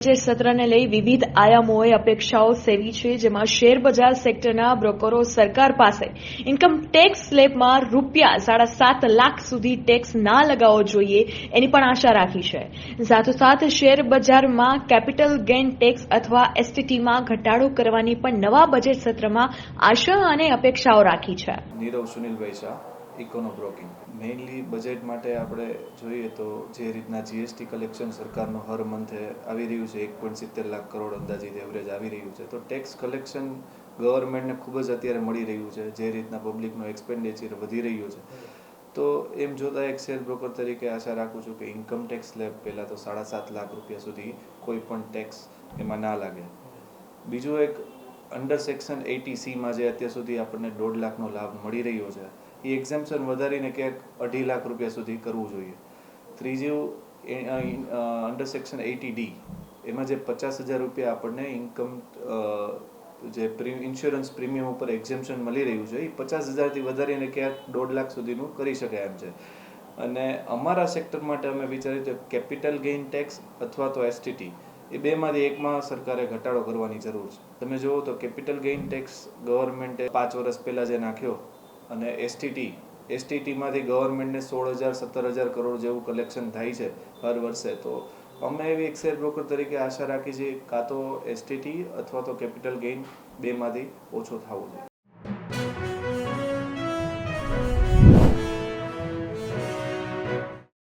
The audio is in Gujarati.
બજેટ સત્રને લઈ વિવિધ આયામોએ અપેક્ષાઓ સેવી છે, જેમાં શેર બજાર સેક્ટરના બ્રોકરો સરકાર પાસે ઇન્કમ ટેક્સ સ્લેબમાં રૂપિયા સાડા સાત લાખ સુધી ટેક્સ ના લગાવવો જોઈએ એની પણ આશા રાખી છે. સાથોસાથ શેર બજારમાં કેપિટલ ગેઇન ટેક્સ અથવા એસટીટીમાં ઘટાડો કરવાની પણ નવા બજેટ સત્રમાં આશા અને અપેક્ષાઓ રાખી છે. Nirav Sunilbhai Shah. Econo broking. Mainly budget માટે આપણે જોઈએ તો જે રીતના જીએસટી કલેક્શન સરકારનું હર મંથે આવી રહ્યું છે, એક પોઈન્ટ સિત્તેર લાખ કરોડ અંદાજિત એવરેજ આવી રહ્યું છે. તો ટેક્સ કલેક્શન ગવર્મેન્ટને ખૂબ જ અત્યારે મળી રહ્યું છે, જે રીતના પબ્લિકનો એક્સપેન્ડિચર વધી રહ્યું છે. તો એમ જોતાં એક શેર બ્રોકર તરીકે આશા રાખું છું કે ઇન્કમ ટેક્સ સ્લેબ પહેલાં તો સાડા સાત લાખ રૂપિયા સુધી કોઈ પણ ટેક્સ એમાં ના લાગે. બીજું એક અંડર સેક્શન એટી સીમાં જે અત્યાર સુધી આપણને દોઢ લાખનો લાભ મળી રહ્યો છે, એ એક્ઝેમ્પશન વધારીને ક્યાંક અઢી લાખ રૂપિયા સુધી કરવું જોઈએ. ત્રીજું અંડર સેક્શન એટી ડી એમાં જે પચાસ હજાર રૂપિયા આપણને ઇન્કમ જે ઇન્સ્યોરન્સ પ્રીમિયમ ઉપર એક્ઝેમ્પશન મળી રહ્યું છે, એ પચાસ હજારથી વધારીને ક્યાંક દોઢ લાખ સુધીનું કરી શકાય એમ છે. અને અમારા સેક્ટર માટે અમે વિચાર્યું તો કેપિટલ ગેઇન ટેક્સ અથવા તો એસટીટી એ બેમાંથી એકમાં સરકારે ઘટાડો કરવાની જરૂર છે. તમે જુઓ તો કેપિટલ ગેઇન ટેક્સ ગવર્મેન્ટે પાંચ વર્ષ પહેલાં જે નાખ્યો અને એસટીટી એસટીટીમાંથી ગવર્મેન્ટને સોળ હજાર, સત્તર હજાર કરોડ જેવું કલેક્શન થાય છે હર વર્ષે. તો અમે એવી એક શેર બ્રોકર તરીકે આશા રાખી છે, કાં તો એસટીટી અથવા તો કેપિટલ ગેઇન બેમાંથી ઓછો થવો જોઈએ.